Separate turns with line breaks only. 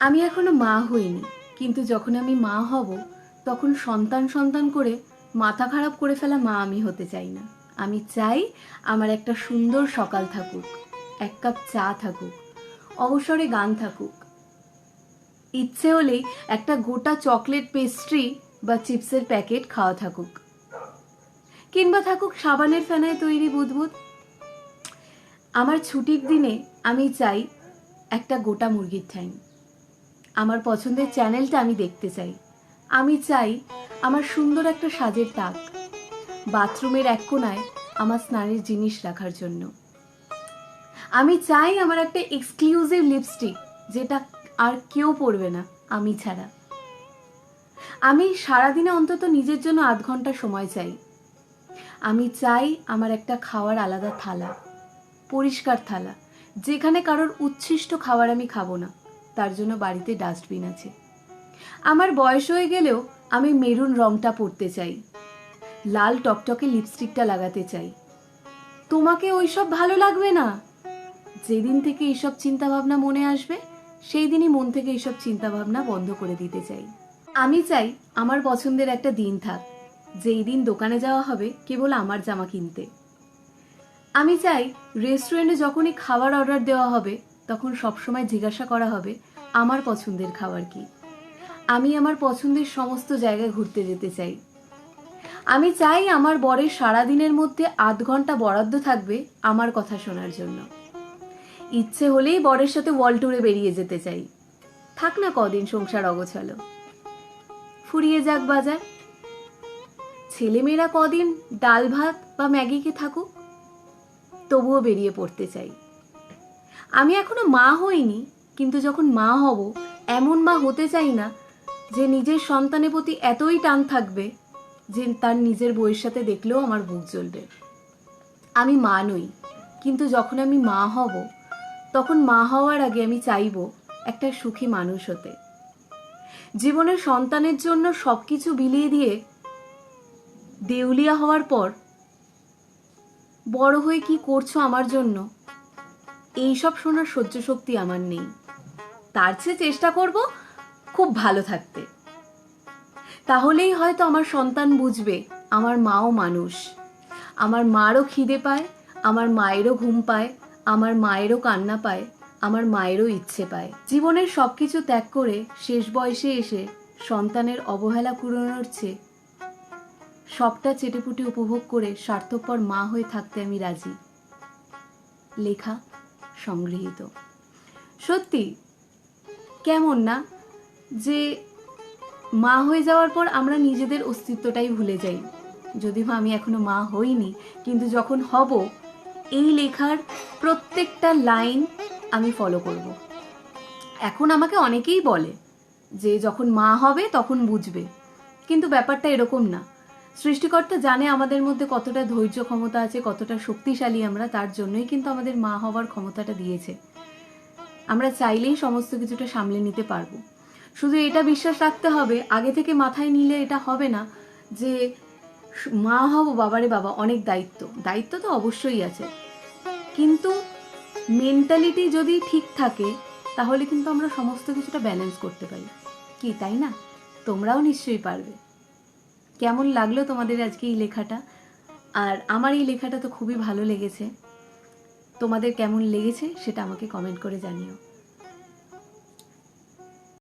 আমি এখনও মা হইনি, কিন্তু যখন আমি মা হব, তখন সন্তান সন্তান করে মাথা খারাপ করে ফেলা মা আমি হতে চাই না। আমি চাই আমার একটা সুন্দর সকাল থাকুক, এক কাপ চা থাকুক, অবসরে গান থাকুক। ইচ্ছে হলেই একটা গোটা চকলেট পেস্ট্রি বা চিপসের প্যাকেট খাওয়া থাকুক। কিংবা থাকুক সাবানের ফেনায় তৈরি বুদবুদ। আমার ছুটির দিনে আমি চাই একটা গোটা মুরগির ঠ্যাং। আমার পছন্দের চ্যানেলটা আমি দেখতে চাই। আমি চাই আমার সুন্দর একটা সাজের তাক। বাথরুমের এক কোনায় আমার স্নানের জিনিস রাখার জন্য। আমি চাই আমার একটা এক্সক্লুসিভ লিপস্টিক, যেটা আর কেউ পরবে না, আমি ছাড়া। আমি সারাদিনে অন্তত নিজের জন্য আধ ঘণ্টা সময় চাই। আমি চাই আমার একটা খাওয়ার আলাদা থালা, পরিষ্কার থালা, যেখানে কারোর উচ্ছিষ্ট খাবার আমি খাব না। তার জন্য বাড়িতে ডাস্টবিন আছে। আমার বয়স হয়ে গেলেও আমি মেরুন রংটা পরতে চাই। লাল টকটকে লিপস্টিকটা লাগাতে চাই। তোমাকে ওইসব ভালো লাগবে না? যেদিন থেকে এইসব চিন্তা ভাবনা মনে আসবে, সেই দিনই মন থেকে এইসব চিন্তা ভাবনা বন্ধ করে দিতে চাই। আমি চাই আমার পছন্দের একটা দিন থাক, যেই দিন দোকানে যাওয়া হবে কেবল আমার জামা কিনতে। আমি চাই রেস্টুরেন্টে যখনই খাবার অর্ডার দেওয়া হবে, তখন সবসময় জিজ্ঞাসা করা হবে আমার পছন্দের খাবার কি? আমি আমার পছন্দের সমস্ত জায়গায় ঘুরতে যেতে চাই। আমি চাই আমার বরের সারা দিনের মধ্যে আধ ঘণ্টা বরাদ্দ থাকবে আমার কথা শোনার জন্য। ইচ্ছে হলেই বরের সাথে ওয়াল ট্যুরে বেরিয়ে যেতে চাই। থাক না কদিন সংসার অগোছালো। ফুরিয়ে যাক বাজার। ছেলেমেয়েরা কদিন ডাল ভাত বা ম্যাগিকে থাকুক। তবুও বেরিয়ে পড়তে চাই। আমি এখনও মা হইনি। কিন্তু যখন মা হব, এমন মা হতে চাই না যে নিজের সন্তানের প্রতি এতই টান থাকবে যে তার নিজের বইয়ের সাথে দেখলেও আমার বুক জ্বলবে। আমি মা নই, কিন্তু যখন আমি মা হব, তখন মা হওয়ার আগে আমি চাইব একটা সুখী মানুষ হতে। জীবনের সন্তানের জন্য সব কিছু বিলিয়ে দিয়ে দেউলিয়া হওয়ার পর বড় হয়ে কি করছ আমার জন্য? এইসব শোনার সহ্য শক্তি আমার নেই। তার চেয়ে চেষ্টা করব খুব ভালো থাকতে। তাহলেই হয়তো আমার সন্তান বুঝবে, আমার মাও মানুষ। আমার মারও খিদে পায়, আমার মায়েরও ঘুম পায়, আমার মায়েরও কান্না পায়, আমার মায়েরও ইচ্ছে পায়। জীবনের সব কিছু ত্যাগ করে শেষ বয়সে এসে সন্তানের অবহেলা পূরণের চেয়ে সবটা চেটেপুটে উপভোগ করে স্বার্থপর মা হয়ে থাকতে আমি রাজি। লেখা সংগৃহীত। সত্যি কেমন না যে মা হয়ে যাওয়ার পর আমরা নিজেদের অস্তিত্বটাই ভুলে যাই। যদিও আমি এখনও মা হইনি, কিন্তু যখন হব, এই লেখার প্রত্যেকটা লাইন আমি ফলো করব। এখন আমাকে অনেকেই বলে যে যখন মা হবে তখন বুঝবে, কিন্তু ব্যাপারটা এরকম না। সৃষ্টিকর্তা জানে আমাদের মধ্যে কতটা ধৈর্য ক্ষমতা আছে, কতটা শক্তিশালী আমরা, তার জন্যই কিন্তু আমাদের মা হওয়ার ক্ষমতাটা দিয়েছে। আমরা চাইলেই সমস্ত কিছুটা সামলে নিতে পারব। শুধু এটা বিশ্বাস রাখতে হবে, আগে থেকে মাথায় নিলে এটা হবে না যে মা হব, বাবারে বাবা, অনেক দায়িত্ব। দায়িত্ব তো অবশ্যই আছে। কিন্তু মেন্টালিটি যদি ঠিক থাকে, তাহলে কিন্তু আমরা সমস্ত কিছুটা ব্যালেন্স করতে পারি। কি, তাই না? তোমরাও নিশ্চয়ই পারবে। কেমন লাগল তোমাদের আজকে এই লেখাটা? আর আমার এই লেখাটা তো খুবই ভালো লেগেছে। তোমাদের কেমন লেগেছে সেটা আমাকে কমেন্ট করে জানিও।